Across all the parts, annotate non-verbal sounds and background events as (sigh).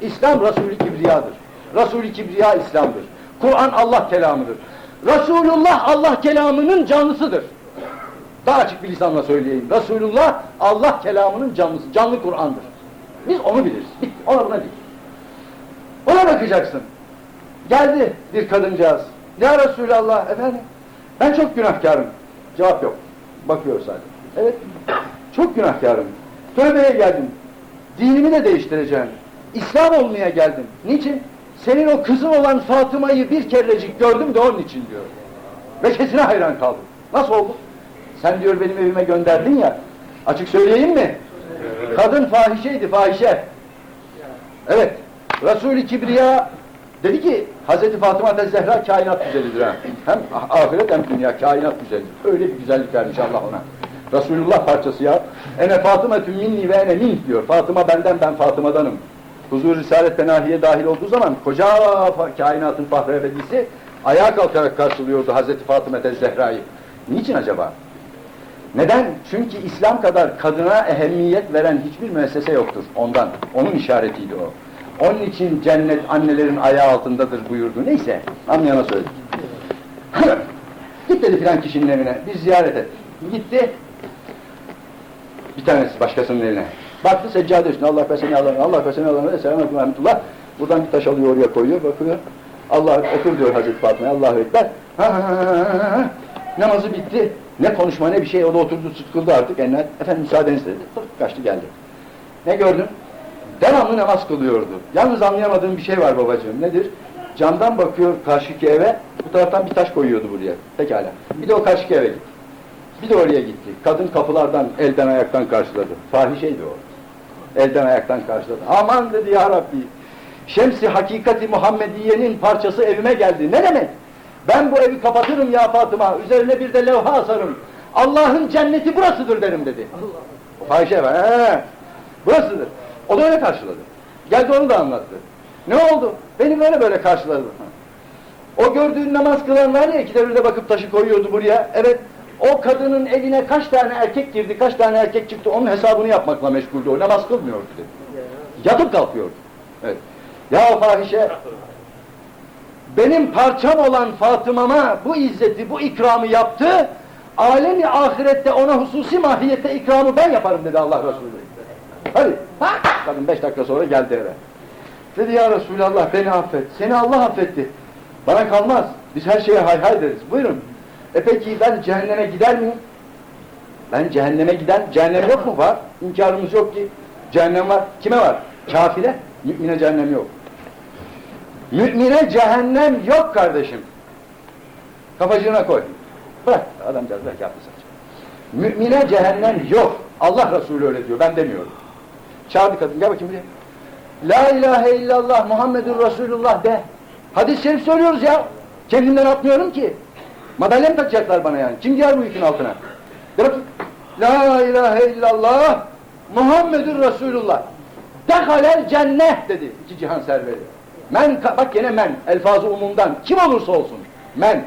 İslam Resulü Kibriya'dır. Resulü Kibriya İslam'dır. Kur'an Allah kelamıdır. Resulullah Allah kelamının canlısıdır. Daha açık bir lisanla söyleyeyim. Resulullah Allah kelamının canlısı. Canlı Kur'an'dır. Biz onu biliriz. Bitti. Ona buna değil. Ona bakacaksın. Geldi bir kadıncağız. Ya Resulallah efendim ben çok günahkarım. Cevap yok. Bakıyor sadece. Evet çok günahkarım. Tövbeye geldim. Dinimi de değiştireceğim. İslam olmaya geldim. Niçin? Senin o kızın olan Fatıma'yı bir kerecik gördüm de onun için diyor. Ve kesine hayran kaldım. Nasıl oldu? Sen diyor benim evime gönderdin ya. Açık söyleyeyim mi? Kadın fahişeydi fahişe. Evet. Resul-i Kibriya dedi ki Hazreti Fatıma da Zehra kainat güzelidir ha. Hem ahiret hem dünya kainat güzelidir. Öyle bir güzellik vermiş Allah ona. Resulullah parçası ya. Ene Fatıma minni ve ene min diyor. Fatıma benden ben Fatıma'danım. Huzur Risalet Tenahiye dahil olduğu zaman koca kainatın fahri ebedisi ayağa kalkarak karşılıyordu Hazreti Fatıma Zehra'yı. Niçin acaba? Neden? Çünkü İslam kadar kadına ehemmiyet veren hiçbir müessese yoktur ondan. Onun işaretiydi o. Onun için cennet annelerin ayağı altındadır buyurdu. Neyse, anlayana söyledik. (laughs) Git dedi filan kişinin evine, bir ziyaret et. Gitti, bir tanesi başkasının evine. Baktı seccade üstüne, Allah beseni Allah'ın, Allah beseni Allah'ın, Esselamu ve Buradan bir taş alıyor, oraya koyuyor, bakıyor. Allah otur diyor Hazreti Fatıma'ya, Allahu Ekber. Ha, ha, ha, ha. Namazı bitti. Ne konuşma ne bir şey, o da oturdu, sıkıldı artık. Eline, efendim müsaadeniz dedi. Tık, kaçtı geldi. Ne gördün? Devamlı namaz kılıyordu. Yalnız anlayamadığım bir şey var babacığım. Nedir? Camdan bakıyor karşıki eve, bu taraftan bir taş koyuyordu buraya. Pekala. Bir de o karşıki eve gitti. Bir de oraya gitti. Kadın kapılardan, elden ayaktan karşıladı. Fahişeydi o. Elden ayaktan karşıladı. Aman dedi ya Rabbi. Şemsi hakikati Muhammediye'nin parçası evime geldi. Ne demek? Ben bu evi kapatırım ya Fatıma. Üzerine bir de levha asarım. Allah'ın cenneti burasıdır derim dedi. Fahişe var. He, burasıdır. O da öyle karşıladı. Geldi onu da anlattı. Ne oldu? Beni böyle böyle karşıladı. O gördüğün namaz kılan var ya ikide bir de bakıp taşı koyuyordu buraya. Evet o kadının evine kaç tane erkek girdi, kaç tane erkek çıktı onun hesabını yapmakla meşguldü. O namaz kılmıyordu dedi. Yatıp kalkıyordu. Evet. Ya fahişe benim parçam olan Fatıma'ma bu izzeti, bu ikramı yaptı. Alemi ahirette ona hususi mahiyette ikramı ben yaparım dedi Allah Resulü. Hadi. Ha? Kadın beş dakika sonra geldi eve. Dedi ya Resulallah beni affet. Seni Allah affetti. Bana kalmaz. Biz her şeye hay hay deriz. Buyurun. E peki ben cehenneme gider miyim? Ben cehenneme giden, cehennem yok mu? Var. İnkarımız yok ki. Cehennem var. Kime var? Kafire. Mümine cehennem yok. Mümine cehennem yok kardeşim. Kafacığına koy. Bırak. Adamcağız belki yaptı. Mümine cehennem yok. Allah Resulü öyle diyor. Ben demiyorum. Çağırdı kadın. Gel bakayım buraya. La ilahe illallah Muhammedur Resulullah de. Hadis-i şerif söylüyoruz ya. Kendimden atmıyorum ki. Madalya mı takacaklar bana yani? Kim giyer bu yükün altına? Bakayım. La ilahe illallah Muhammedur Resulullah. Dehalel cennet dedi iki cihan serveri. Men, bak gene men, elfazı umumdan, kim olursa olsun. Men,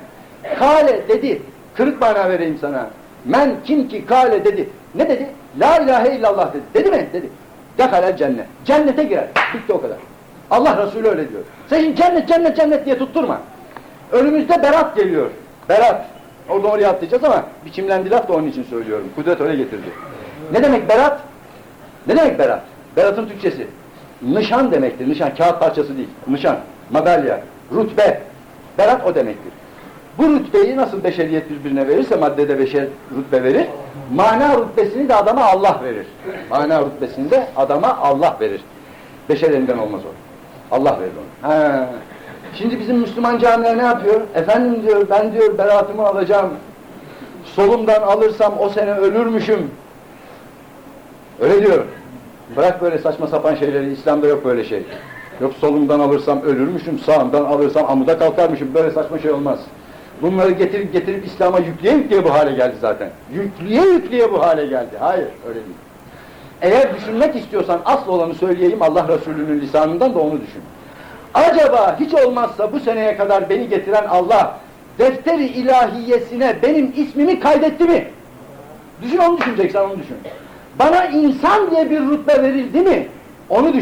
kale dedi, kırık mana vereyim sana. Men kim ki kale dedi, ne dedi? La ilahe illallah dedi. Dedi mi? Dedi. Dehalel cennet. Cennete girer. Bitti o kadar. Allah Resulü öyle diyor. Sen şimdi cennet, cennet, cennet diye tutturma. Önümüzde berat geliyor. Berat. Orada oraya atlayacağız ama biçimlendi laf da onun için söylüyorum. Kudret öyle getirdi. Ne demek berat? Ne demek berat? Berat'ın Türkçesi. Nişan demektir. Nişan, kağıt parçası değil. Nişan, madalya, rütbe. Berat o demektir. Bu rütbeyi nasıl beşeriyet birbirine verirse maddede beşer rütbe verir, mana rütbesini de adama Allah verir. Mana rütbesini de adama Allah verir. Beşer elinden olmaz o. Allah verir onu. Ha. Şimdi bizim Müslüman camiler ne yapıyor? Efendim diyor, ben diyor beratımı alacağım. Solumdan alırsam o sene ölürmüşüm. Öyle diyor. Bırak böyle saçma sapan şeyleri, İslam'da yok böyle şey. Yok solumdan alırsam ölürmüşüm, sağımdan alırsam amuda kalkarmışım, böyle saçma şey olmaz. Bunları getirip getirip İslam'a yükleye yükleye bu hale geldi zaten. Yükleye yükleye bu hale geldi. Hayır, öyle değil. Eğer düşünmek istiyorsan asıl olanı söyleyeyim Allah Resulü'nün lisanından da onu düşün. Acaba hiç olmazsa bu seneye kadar beni getiren Allah defteri ilahiyesine benim ismimi kaydetti mi? Düşün onu düşüneceksen onu düşün. Bana insan diye bir rütbe verildi mi? Onu düşün.